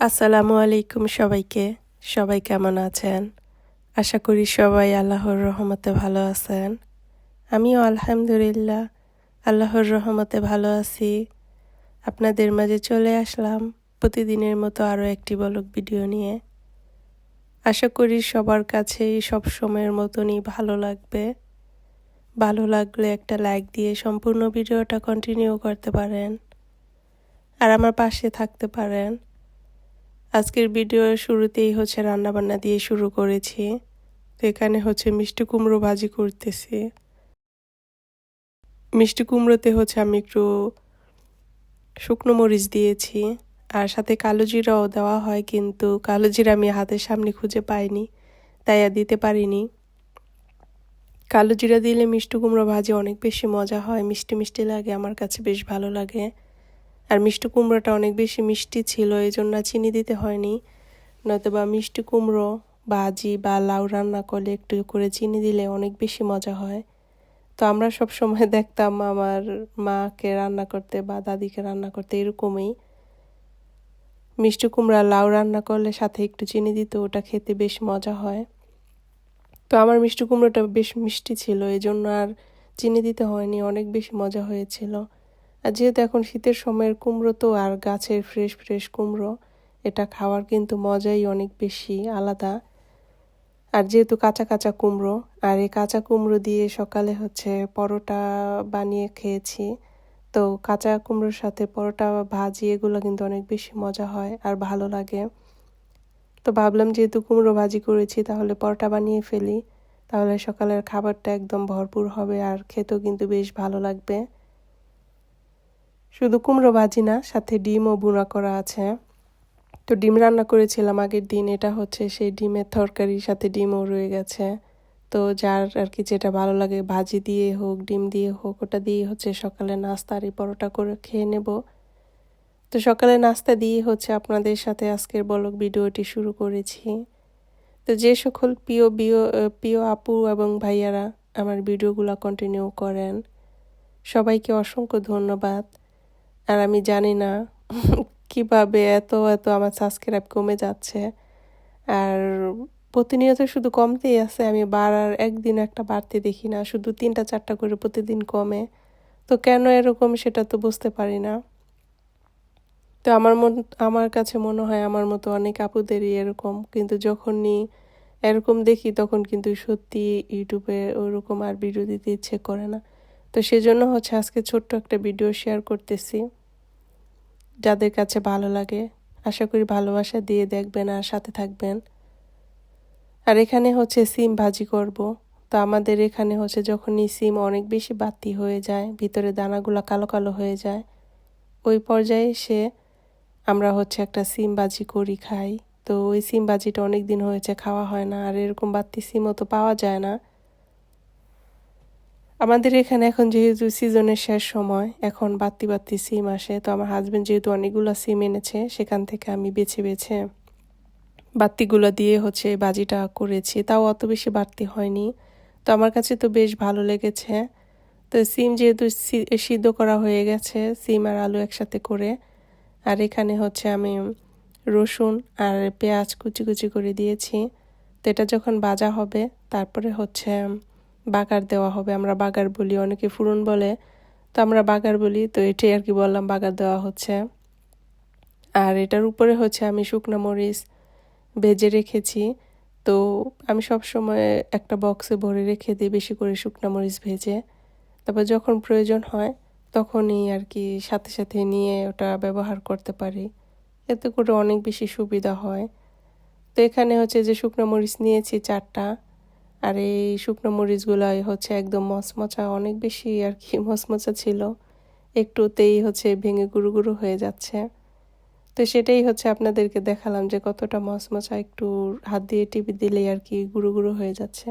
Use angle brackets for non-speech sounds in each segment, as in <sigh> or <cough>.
আসসালামু আলাইকুম সবাইকে। সবাই কেমন আছেন? আশা করি সবাই আল্লাহর রহমতে ভালো আছেন। আমিও আলহামদুলিল্লাহ, আল্লাহর রহমতে ভালো আছি। আপনাদের মাঝে চলে আসলাম প্রতিদিনের মতো আরও একটি বলক ভিডিও নিয়ে। আশা করি সবার কাছেই সব সময়ের মতনই ভালো লাগবে। ভালো লাগলে একটা লাইক দিয়ে সম্পূর্ণ ভিডিওটা কন্টিনিউ করতে পারেন। আর আমার পাশে থাকতে পারেন। আজকের ভিডিওর শুরুতেই হচ্ছে রান্নাবান্না দিয়ে শুরু করেছি। তো এখানে হচ্ছে মিষ্টি কুমড়ো ভাজি করতেছি। মিষ্টি কুমড়োতে হচ্ছে আমি একটু শুকনো মরিচ দিয়েছি আর সাথে কালো জিরাও দেওয়া হয় কিন্তু কালো জিরা আমি হাতের সামনে খুঁজে পাইনি, তাই আর দিতে পারিনি। কালো জিরা দিলে মিষ্টি কুমড়ো ভাজি অনেক বেশি মজা হয়, মিষ্টি মিষ্টি লাগে, আমার কাছে বেশ ভালো লাগে। আর মিষ্টি কুমড়োটা অনেক বেশি মিষ্টি ছিল এই জন্য চিনি দিতে হয়নি। নয়তো বা মিষ্টি কুমড়ো, ভাজি বা লাউ রান্না করলে একটু করে চিনি দিলে অনেক বেশি মজা হয়। তো আমরা সব সময় <laughs> দেখতাম আমার মাকে রান্না করতে বা দাদিকে রান্না করতে এরকমই। মিষ্টি কুমড়া লাউ রান্না করলে সাথে একটু চিনি দিত, ওটা খেতে বেশ মজা হয়। তো আমার মিষ্টি কুমড়োটা বেশ মিষ্টি ছিল এই জন্য আর চিনি দিতে হয়নি, অনেক বেশি মজা হয়েছিল। আর যেহেতু এখন শীতের সময়ের কুমড়ো তো আর গাছের ফ্রেশ ফ্রেশ কুমড়ো, এটা খাওয়ার কিন্তু মজাই অনেক বেশি, আলাদা। আর যেহেতু কাঁচা কাঁচা কুমড়ো, আর এই কাঁচা কুমড়ো দিয়ে সকালে হচ্ছে পরোটা বানিয়ে খেয়েছি, তো কাঁচা কুমড়োর সাথে পরোটা, ভাজি, এগুলো কিন্তু অনেক বেশি মজা হয় আর ভালো লাগে। তো ভাবলাম যেহেতু কুমড়ো ভাজি করেছি, তাহলে পরোটা বানিয়ে ফেলি, তাহলে সকালের খাবারটা একদম ভরপুর হবে আর খেতেও কিন্তু বেশ ভালো লাগবে। শুধু কুমড়ো ভাজি না, সাথে ডিমও বুনা করা আছে। তো ডিম রান্না করেছিলাম আগের দিন, এটা হচ্ছে সেই ডিমের তরকারির সাথে ডিমও রয়ে গেছে। তো যার আর কি যেটা ভালো লাগে, ভাজি দিয়ে হোক, ডিম দিয়ে হোক, ওটা দিয়ে হচ্ছে সকালে আর পরোটা করে খেয়ে নেব। তো সকালে নাস্তা দিয়ে হচ্ছে আপনাদের সাথে আজকের বলক ভিডিওটি শুরু করেছি। তো যে সকল প্রিয় বিয় প্রিয় আপু এবং ভাইয়ারা আমার ভিডিওগুলো কন্টিনিউ করেন, সবাইকে অসংখ্য ধন্যবাদ। আর আমি জানি না <laughs> কীভাবে এত এত আমার সাবস্ক্রাইব কমে যাচ্ছে। আর প্রতিনিয়ত শুধু কমতেই আছে, আমি বাড়ার একদিন একটা বাড়তে দেখি না, শুধু তিনটা, চারটা করে প্রতিদিন কমে। তো কেন এরকম সেটা তো বুঝতে পারি না। তো আমার মন, আমার কাছে মনে হয় আমার মতো অনেক আপুদেরই এরকম, কিন্তু যখনই এরকম দেখি তখন কিন্তু সত্যি ইউটিউবে ওরকম আর ভিডিও দিতে ইচ্ছে করে না। তো সেজন্য হচ্ছে আজকে ছোট্ট একটা ভিডিও শেয়ার করতেছি। যাদের কাছে ভালো লাগে, আশা করি ভালোবাসা দিয়ে দেখবেন আর সাথে থাকবেন। আর এখানে হচ্ছে সিম ভাজি করব। তো আমাদের এখানে হচ্ছে যখনই সিম অনেক বেশি বাতি হয়ে যায়, ভিতরে দানাগুলো কালো কালো হয়ে যায়, ওই পর্যায়ে সে আমরা হচ্ছে একটা সিম ভাজি করি, খাই। তো ওই সিম ভাজিটা অনেক দিন হয়েছে, খাওয়া হয় না। আর এরকম বাতি সিমও তো পাওয়া যায় না। আমাদের এখানে এখন যেহেতু সিজনের শেষ সময়, এখন বাত্তি বাত্তি সিম আসে, তো আমার হাজব্যান্ড যেহেতু অনেকগুলো সিম এনেছে, সেখান থেকে আমি বেছে বেছে বাত্তিগুলো দিয়ে হচ্ছে বাজিটা করেছি। তাও অত বেশি বাড়তি হয়নি। তো আমার কাছে তো বেশ ভালো লেগেছে। তো সিম যেহেতু সিদ্ধ করা হয়ে গেছে সিম আর আলু একসাথে করে। আর এখানে হচ্ছে আমি রসুন আর পেঁয়াজ কুচি কুচি করে দিয়েছি। তো এটা যখন বাজা হবে, তারপরে হচ্ছে বাগার দেওয়া হবে, আমরা বাগার বলি, অনেকে ফুরন বলে, তো আমরা বাগার বলি, তো এটাই আর কি বললাম, বাগার দেওয়া হচ্ছে। আর এটার উপরে হচ্ছে আমি শুকনো মরিচ ভেজে রেখেছি, তো আমি সব সময় একটা বক্সে ভরে রেখে দিই বেশি করে শুকনো মরিচ ভেজে। তারপর যখন প্রয়োজন হয়, তখনই আর কি সাথে সাথে নিয়ে ওটা ব্যবহার করতে পারি। এতে করে অনেক বেশি সুবিধা হয়। তো এখানে হচ্ছে যে শুকনো মরিচ নিয়েছি চারটা আর এই শুকনো মরিচগুলাই হচ্ছে একদম মচমচা, অনেক বেশি আর কি <laughs> মচমচা ছিল। একটুতেই হচ্ছে ভেঙে গুঁড়ো গুঁড়ো হয়ে যাচ্ছে। তো সেটাই হচ্ছে আপনাদেরকে দেখালাম যে কতটা মচমচা একটু হাত দিয়ে টিপি দিলেই আর কি গুঁড়ো গুঁড়ো হয়ে যাচ্ছে।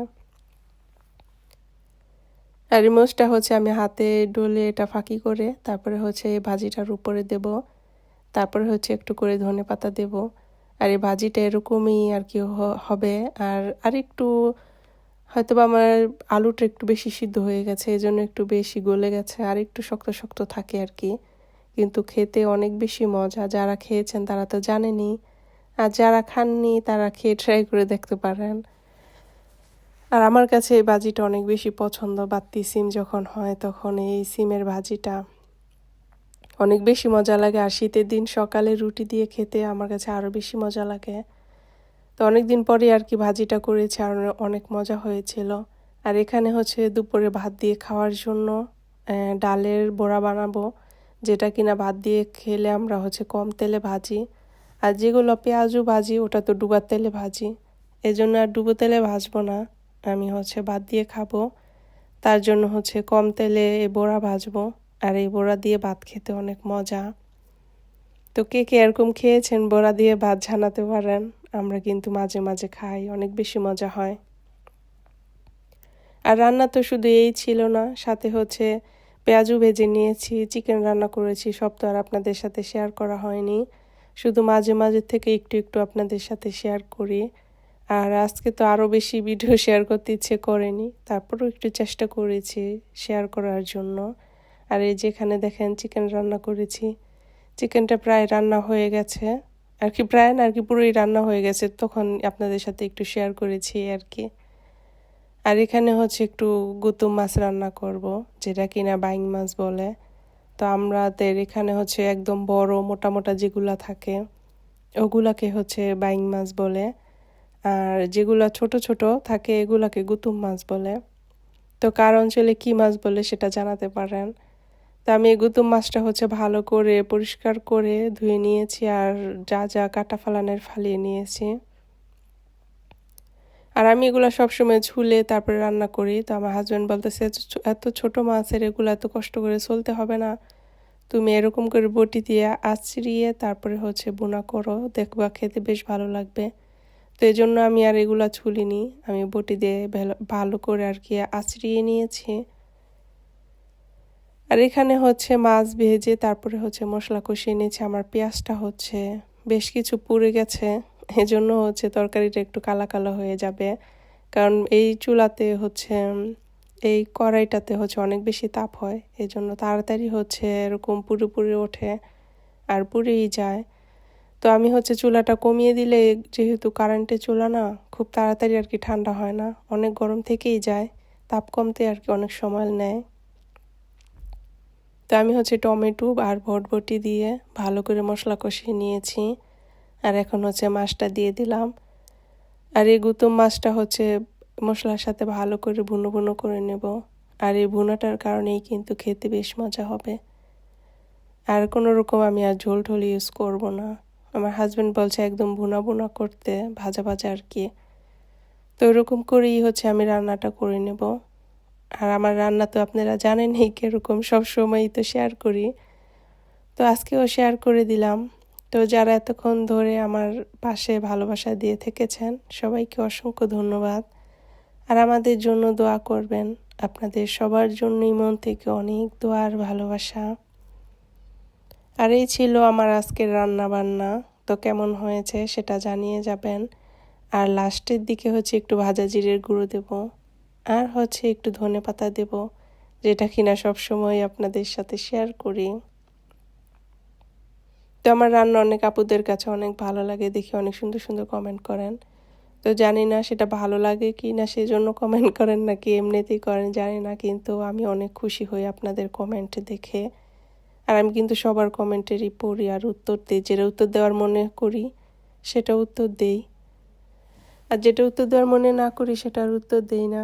আর রিমোচটা হচ্ছে আমি হাতে ডলে এটা ফাঁকি করে তারপরে হচ্ছে ভাজিটার উপরে দেব। তারপরে হচ্ছে একটু করে ধনে পাতা দেব। আর এই ভাজিটা এরকমই আর কি হবে। আর আরেকটু হয়তো বা আমার আলুটা একটু বেশি সিদ্ধ হয়ে গেছে এই জন্য একটু বেশি গলে গেছে, আর একটু শক্ত শক্ত থাকে আর কি কিন্তু খেতে অনেক বেশি মজা। যারা খেয়েছেন তারা তো জানেনি আর যারা খাননি তারা খেয়ে ট্রাই করে দেখতে পারেন। আর আমার কাছে এই ভাজিটা অনেক বেশি পছন্দ বাত্তি সিম যখন হয় তখন এই সিমের ভাজিটা। অনেক বেশি মজা লাগে, আর শীতের দিন সকালে রুটি দিয়ে খেতে আমার কাছে আরও বেশি মজা লাগে। তো অনেক দিন পরে আর কি ভাজিটা করেছি আর অনেক মজা হয়েছিল। আর এখানে হচ্ছে দুপুরে ভাত দিয়ে খাওয়ার জন্য ডালের বড়া বানাবো, যেটা কিনা ভাত দিয়ে খেলে আমরা হচ্ছে কম তেলে ভাজি। আর যেগুলো পেঁয়াজও ভাজি, ওটা তো ডুবার তেলে ভাজি। এজন্য আর ডুবো তেলে ভাজবো না, আমি হচ্ছে ভাত দিয়ে খাব। তার জন্য হচ্ছে কম তেলে এই বড়া ভাজবো, আর এই বড়া দিয়ে ভাত খেতে অনেক মজা। তো কে কে এরকম খেয়েছেন বড়া দিয়ে ভাত ঝানাতে পারেন? আমরা কিন্তু মাঝে মাঝে খাই, অনেক বেশি মজা হয়। আর রান্না তো শুধু এই ছিল না, সাথে হচ্ছে পেঁয়াজও ভেজে নিয়েছি, চিকেন রান্না করেছি, সব তো আর আপনাদের সাথে শেয়ার করা হয়নি। শুধু মাঝে মাঝে থেকে একটু একটু আপনাদের সাথে শেয়ার করি। আর আজকে তো আরও বেশি ভিডিও শেয়ার <laughs> করতে ইচ্ছে করেনি, তারপরেও একটু চেষ্টা করেছি শেয়ার করার জন্য। আর এই যেখানে দেখেন, চিকেন রান্না করেছি, চিকেনটা প্রায় রান্না হয়ে গেছে। আর কি প্রায় আর কি পুরোই রান্না হয়ে গেছে, তখন আপনাদের সাথে একটু শেয়ার করেছি আর কি। আর এখানে হচ্ছে একটু গুতুম মাছ রান্না করব, যেটা কিনা বাইং মাছ বলে। তো আমাদের এখানে হচ্ছে একদম বড়, মোটা মোটা যেগুলা থাকে, ওগুলাকে হচ্ছে বাইং মাছ বলে। আর যেগুলা ছোট ছোট থাকে, এগুলাকে গুতুম মাছ বলে। তো কার অঞ্চলে কী মাছ বলে সেটা জানাতে পারেন। তো আমি গুতুম মাছটা হচ্ছে ভালো করে পরিষ্কার করে ধুয়ে নিয়েছি আর যা যা কাটা ফালানের ফালিয়ে নিয়েছি। আর আমি এগুলো সবসময় ঝুলে তারপরে রান্না করি। তো আমার হাজব্যান্ড বলতেছে, এত ছোট মাছের এগুলো এত কষ্ট করে চলতে হবে না। তুমি এরকম করে বটি দিয়ে আঁচড়িয়ে তারপরে হচ্ছে বোনা করো। দেখবা খেতে বেশ ভালো লাগবে। তো এই জন্য আমি আর এগুলা ছুলিনি। আমি বটি দিয়ে ভালো করে আর কি আঁচড়িয়ে নিয়েছি। আর এখানে হচ্ছে মাছ ভেজে, তারপরে হচ্ছে মশলা কষিয়ে নিয়েছি। আমার পেঁয়াজটা হচ্ছে বেশ কিছু পুড়ে গেছে। এজন্য হচ্ছে তরকারিটা একটু কালা কালো হয়ে যাবে। কারণ এই চুলাতে হচ্ছে, এই কড়াইটাতে হচ্ছে অনেক বেশি তাপ হয়। এই জন্য তাড়াতাড়ি হচ্ছে এরকম পুরোপুরি ওঠে আর পুড়েই যায়। তো আমি হচ্ছে চুলাটা কমিয়ে দিলে যেহেতু কারেন্টে চুলা না, খুব তাড়াতাড়ি আর কি ঠান্ডা হয় না। অনেক গরম থেকেই যায়, তাপ কমতে আর কি অনেক সময় নেয়। তো আমি হচ্ছে টমেটো আর ভটভটি দিয়ে ভালো করে মশলা কষিয়ে নিয়েছি। আর এখন হচ্ছে মাছটা দিয়ে দিলাম। আর এই গুতুম মাছটা হচ্ছে মশলার সাথে ভালো করে ভুনো ভুনো করে নেব। আর এই ভুনাটার কারণেই কিন্তু খেতে বেশ মজা হবে। আর কোনো রকম আমি আর ঝোল ঢোল ইউজ করব না। আমার হাজব্যান্ড বলছে একদম ভুনা ভুনা করতে ভাজা ভাজা আর কি। তো ওরকম করেই হচ্ছে আমি রান্নাটা করে নেব। আর আমার রান্না তো আপনারা জানেনই কীরকম সবসময়ই তো শেয়ার করি। তো আজকেও শেয়ার করে দিলাম। তো যারা এতক্ষণ ধরে আমার পাশে ভালোবাসা দিয়ে থেকেছেন, সবাইকে অসংখ্য ধন্যবাদ। আর আমাদের জন্য দোয়া করবেন। আপনাদের সবার জন্যই মন থেকে অনেক দোয়ার ভালোবাসা। আর এই ছিল আমার আজকের রান্না বান্না তো কেমন হয়েছে সেটা জানিয়ে যাবেন। আর লাস্টের দিকে হচ্ছে একটু ভাজা জিরের গুঁড়ো দেব। আর হচ্ছে একটু ধনে পাতা দেব, যেটা কিনা সবসময় আপনাদের সাথে শেয়ার করি। তো আমার রান্না অনেক আপুদের কাছে অনেক ভালো লাগে, দেখে অনেক সুন্দর সুন্দর কমেন্ট করেন। তো জানি না সেটা ভালো লাগে কি না সেই জন্য কমেন্ট করেন নাকি এমনিতেই করেন, জানি না, কিন্তু আমি অনেক খুশি হই আপনাদের কমেন্ট দেখে। আর আমি কিন্তু সবার কমেন্টেরই পড়ি আর উত্তর দিই, যেটা উত্তর দেওয়ার মনে করি সেটা উত্তর দেই। আর যেটা উত্তর দেওয়ার মনে না করি সেটার উত্তর দেই না।